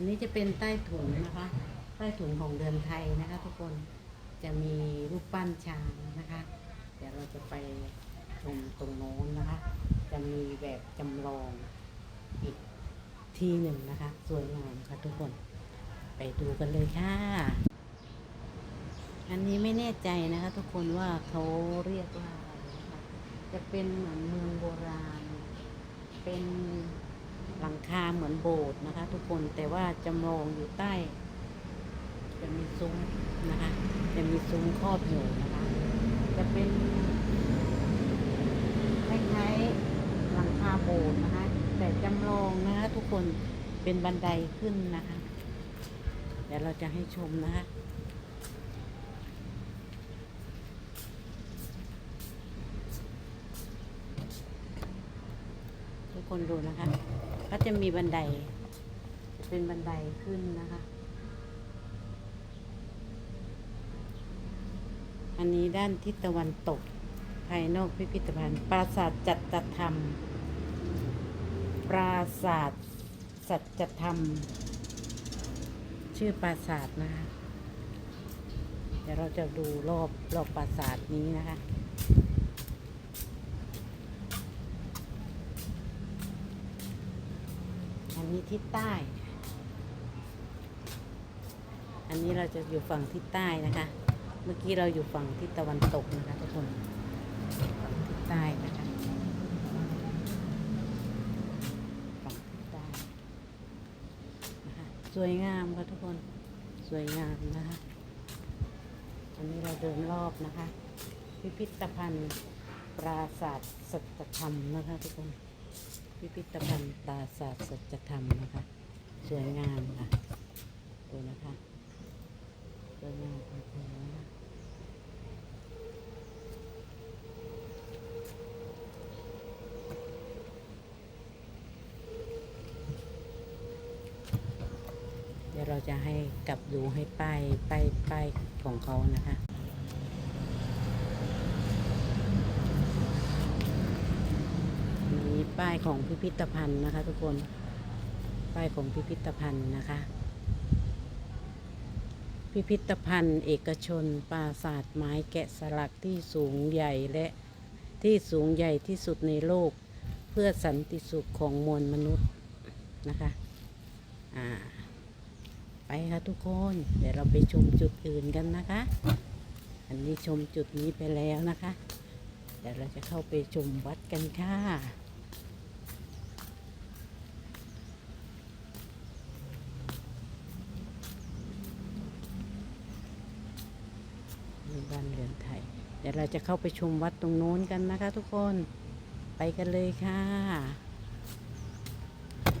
อันนี้จะเป็นใต้ถุนนะคะ ใต้ถุนของเรือนไทยนะคะ ทุกคนจะมีรูปปั้นช้างนะคะ เดี๋ยวเราจะไปชมตรงโน้นนะคะ จะมีแบบจำลองอีกที่หนึ่งนะคะ สวยงามค่ะทุกคนไปดูกันเลยค่ะ อันนี้ไม่แน่ใจนะคะ ทุกคนว่าเขาเรียกว่าอะไรนะคะจะเป็นเหมือนเมืองโบราณ เป็น หลังคาเหมือนโบสถ์นะคะ ทุกคนแต่ว่าจำลองอยู่ใต้ จะมีซุ้มนะคะ จะมีซุ้มครอบอยู่นะคะ จะเป็นคล้ายๆหลังคาโบสถ์นะคะ แต่จำลองนะคะทุกคนเป็นบันไดขึ้นนะคะ เดี๋ยวเราจะให้ชมนะคะทุกคนดูนะคะ ก็จะมีบันไดจะเป็นบันไดขึ้นนะคะ อันนี้ด้านทิศตะวันตก ภายนอกพิพิธภัณฑ์ ปราสาทจัตธรรม ปราสาทสัจธรรม ชื่อปราสาทนะคะ เดี๋ยวเราจะดูรอบรอบปราสาทนี้นะคะ อันนี้ทิศใต้ อันนี้เราจะอยู่ฝั่งทิศใต้นะคะ เมื่อกี้เราอยู่ฝั่งทิศตะวันตกนะคะทุกคนฝั่งทิศใต้นะคะฝั่งทิศใต้นะคะสวยงามค่ะทุกคนสวยงามนะคะ อันนี้เราเดินรอบนะคะ พิพิธภัณฑ์ปราสาทสัจธรรมนะคะทุกคน พิพิธภัณฑ์ปราสาทสัจธรรมนะคะ สวยงามค่ะดูนะคะสวยงามจริงๆนะคะเดี๋ยวเราจะให้กลับดูให้ป้ายป้ายป้ายของเขานะคะ มี ป้ายของพิพิธภัณฑ์นะคะ ทุกคน ป้ายของพิพิธภัณฑ์นะคะ พิพิธภัณฑ์ เอกชนปราสาทไม้แกะสลักที่สูงใหญ่และที่สูงใหญ่ที่สุดในโลก เพื่อสันติสุขของมวลมนุษย์นะคะอ่าไปค่ะทุกคน เดี๋ยวเราไปชมจุดอื่นกันนะคะ อันนี้ชมจุดนี้ไปแล้วนะคะ เดี๋ยวเราจะเข้าไปชมวัดกันค่ะ มีบ้านเรือนไทย เดี๋ยวเราจะเข้าไปชมวัดตรงโน้นกันนะคะทุกคน ไปกันเลยค่ะ